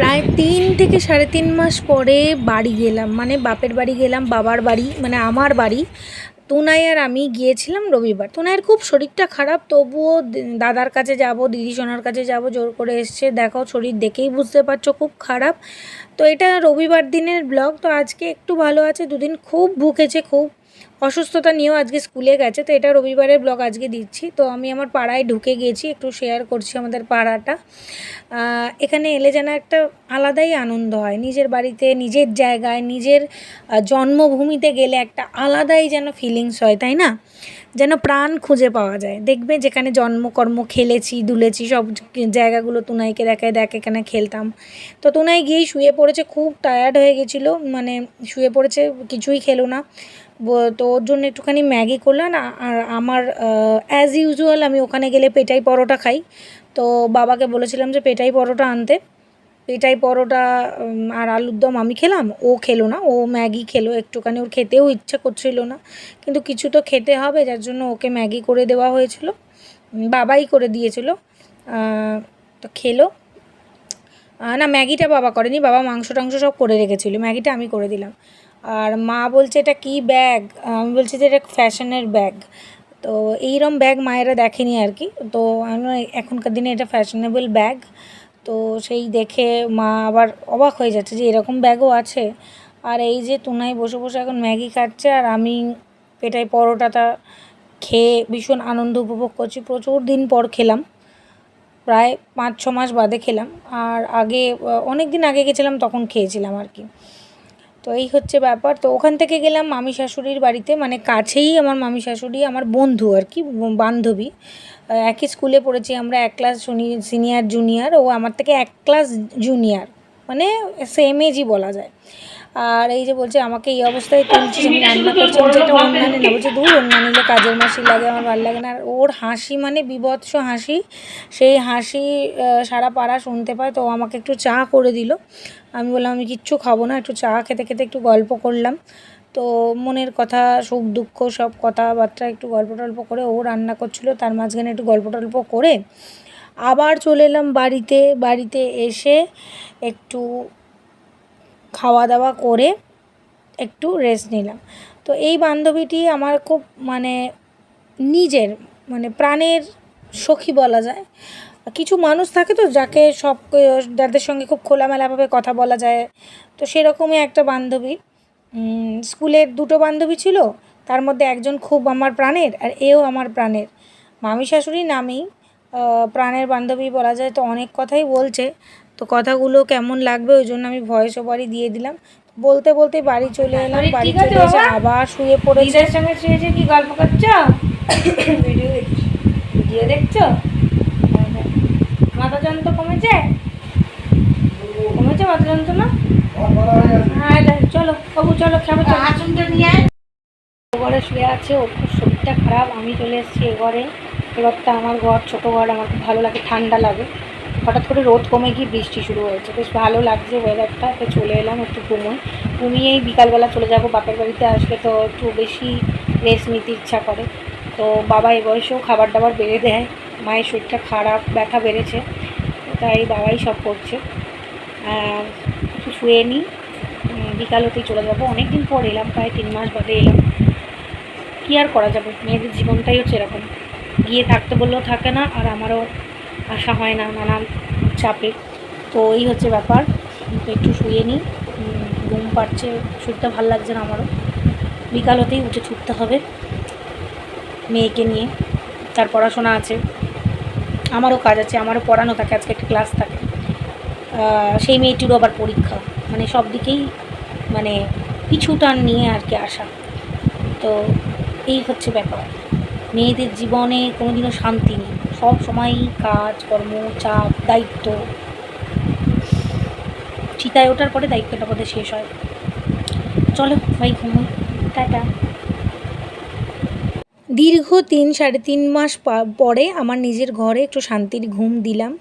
প্রায় তিন থেকে সাড়ে তিন মাস পরে বাড়ি গেলাম। মানে বাপের বাড়ি গেলাম, বাবার বাড়ি মানে আমার বাড়ি। তুনাই আর আমি গিয়েছিলাম রবিবার। তুনাইয়ের খুব শরীরটা খারাপ, তবুও দাদার কাছে যাব, দিদি সোনার কাছে যাব, জোর করে এসছে। দেখো, শরীর দেখেই বুঝতে পারছ, খুব খারাপ। তো এটা রবিবার দিনের ব্লগ তো আজকে একটু ভালো আছে। দুদিন খুব ভুকেছে, খুব অসুস্থতা নিয়েও আজকে স্কুলে গেছে, তো এটা রবিবারের ব্লগ আজকে দিচ্ছি। তো আমি আমার পাড়ায় ঢুকে গেছি, একটু শেয়ার করছি আমাদের পাড়াটা। এখানে এলে যেন একটা আলাদাই আনন্দ হয়। নিজের বাড়িতে, নিজের জায়গায়, নিজের জন্মভূমিতে গেলে একটা আলাদাই যেন ফিলিংস হয়, তাই না? যেন প্রাণ খুঁজে পাওয়া যায়। দেখবে যেখানে জন্মকর্ম খেলেছি, দুলেছি, সব জায়গাগুলো তুনাইকে দেখায়, দেখ এখানে খেলতাম। তো তুনাই গিয়েই শুয়ে পড়েছে, খুব টায়ার্ড হয়ে গেছিল। মানে শুয়ে পড়েছে, কিছুই খেলো না। তো ওর জন্য একটুখানি ম্যাগি করলাম আর আমার অ্যাজ ইউজুয়াল আমি ওখানে গেলে পেটাই পরোটা খাই। তো বাবাকে বলেছিলাম যে পেটাই পরোটা আনতে। পেটাই পরোটা আর আলুর দম আমি খেলাম, ও খেলো না, ও ম্যাগি খেলো, একটুখানি ওর খেতেও ইচ্ছা করছিল না। কিন্তু কিছু তো খেতে হবে, যার জন্য ওকে ম্যাগি করে দেওয়া হয়েছিল বাবাই করে দিয়েছিল তো খেলো। না, ম্যাগিটা বাবা করেনি, বাবা মাংস টাংস সব করে রেখেছিল, ম্যাগিটা আমি করে দিলাম। আর মা বলছে, এটা কী ব্যাগ আমি বলছি যে, এটা ফ্যাশনের ব্যাগ তো এইরম ব্যাগ মায়েরা দেখেনি আর কি। তো এখনকার দিনে এটা ফ্যাশনেবল ব্যাগ তো সেই দেখে মা আবার অবাক হয়ে যাচ্ছে যে, এরকম ব্যাগও আছে। আর এই যে তুনাই বসে বসে এখন ম্যাগি খাচ্ছে, আর আমি পেটাই পরোটাটা খেয়ে ভীষণ আনন্দ উপভোগ করছি। প্রচুর দিন পর খেলাম, প্রায় পাঁচ ছ মাস বাদে খেলাম। আর আগে, অনেক দিন আগে গেছিলাম, তখন খেয়েছিলাম আর কি। তো এই হচ্ছে ব্যাপার। তো ওখান থেকে গেলাম মামি শাশুড়ির বাড়িতে মানে কাছেই আমার মামি শাশুড়ি, আমার বন্ধু আর কি, বান্ধবী। একই স্কুলে পড়েছি আমরা, এক ক্লাস সিনিয়র, জুনিয়র, ও আমার থেকে এক ক্লাস জুনিয়র মানে সেম এজই বলা যায়। আর এই যে বলছে, আমাকে এই অবস্থায় তুলছিস আমি রান্না করছি বলছে এটা অন্যান্য না বলছে দূর অন্য নিলে কাজের মাসি লাগে, আমার ভালো লাগে না। আর ওর হাসি মানে বিভৎস হাসি। সেই হাসি সারা পাড়া শুনতে পায়, তো আমাকে একটু চা করে দিল। আমি বললাম, আমি কিচ্ছু খাব না, একটু চা খেতে খেতে একটু গল্প করলাম। তো মনের কথা, সুখ, দুঃখ, সব কথাবার্তা একটু গল্প টল্প করে ও রান্না করছিল, তার মাঝখানে একটু গল্প টল্প করে আবার চলে এলাম বাড়িতে। বাড়িতে এসে একটু খাওয়া দাওয়া করে একটু রেস্ট নিলাম। তো এই বান্ধবীটি আমার খুব মানে নিজের মানে প্রাণের সখী বলা যায়। কিছু মানুষ থাকে তো যাকে সব যাদের সঙ্গে খুব খোলামেলাভাবে কথা বলা যায়। তো সেরকমই একটা বান্ধবী। স্কুলের দুটো বান্ধবী ছিল, তার মধ্যে একজন খুব আমার প্রাণের আর এও আমার প্রাণের। মামি শাশুড়ি নামেই প্রাণের বান্ধবী বলা যায় তো অনেক কথাই বলছে। তো কথাগুলো কেমন লাগবে ওই জন্য আমি ভয়েস ওভারই দিয়ে দিলাম। বলতে বলতে বাড়ি চলে এলাম বাড়ি চলে এসে আবার শুয়ে পড়ে দিদার সঙ্গে শুয়েছে কি গল্প করছ? ভিডিও দেখছি। ভিডিও দেখছ? মাথা যন্ত্র কমেছে? কমেছে মাথা যন্ত্রণা হ্যাঁ দেখ, চলো বাবু চলো খাব চলো আসনটা নিয়ে আয়। ঘরে শুয়ে আছে ওর খুব শরীরটা খারাপ আমি চলে এসেছি এ ঘরে। এবারটা আমার ঘর ছোটো ঘর আমার খুব ভালো লাগে ঠান্ডা লাগে। হঠাৎ করে রোদ কমে গিয়ে বৃষ্টি শুরু হয়েছে। বেশ ভালো লাগছে ওয়েদারটা তো চলে এলাম একটু ঘুমোই। ঘুমিয়েই বিকালবেলা চলে যাব বাপের বাড়িতে। আসলে তো একটু বেশি রেস্ট নিতে ইচ্ছা করে। তো বাবা এ বয়সেও খাবার দাবার বেড়ে দেয়। মায়ের শরীরটা খারাপ, ব্যথা বেড়েছে। তাই বাবাই সব করছে। একটু শুয়ে নিই বিকাল হতেই চলে যাব। অনেক দিন পর এলাম, প্রায় তিন মাস বাদে এলাম। কী আর করা যাবে? মেয়েদের জীবনটাই হচ্ছে এরকম। গিয়ে থাকতে বললেও থাকে না, আর আমারও আসা হয় না, নানান চাপে। তো এই হচ্ছে ব্যাপার। একটু শুয়ে নিই। ঘুম পাচ্ছে শরীরটা ভালো লাগছে না আমারও। বিকাল হতেই উঠে ছুটতে হবে মেয়েকে নিয়ে। তার পড়াশোনা আছে। আমারও কাজ আছে, আমারও পড়ানো থাকে, আজকে একটা ক্লাস থাকে। সেই মেয়েটিরও আবার পরীক্ষা। মানে সব দিকেই মানে পিছু টান নিয়ে আর কি আসা। তো এই হচ্ছে ব্যাপার। মেয়েদের জীবনে কোনোদিনও শান্তি নেই। সব সময় কাজ, কর্ম, চাপ, দায়িত্ব। চিতায় ওঠার পরে দায়িত্বটা বোধহয় শেষ হয়। চলো ভাই ঘুমো টাটা। দীর্ঘ তিন, সাড়ে তিন মাস পরে আমার নিজের ঘরে একটু শান্তির ঘুম দিলাম।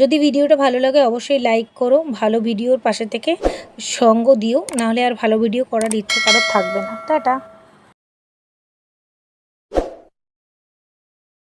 যদি ভিডিওটা ভালো লাগে অবশ্যই লাইক করো, ভালো ভিডিওর পাশে থেকে সঙ্গ দিও, নাহলে আর ভালো ভিডিও করার ইচ্ছে কারোর থাকবে না। টাটা।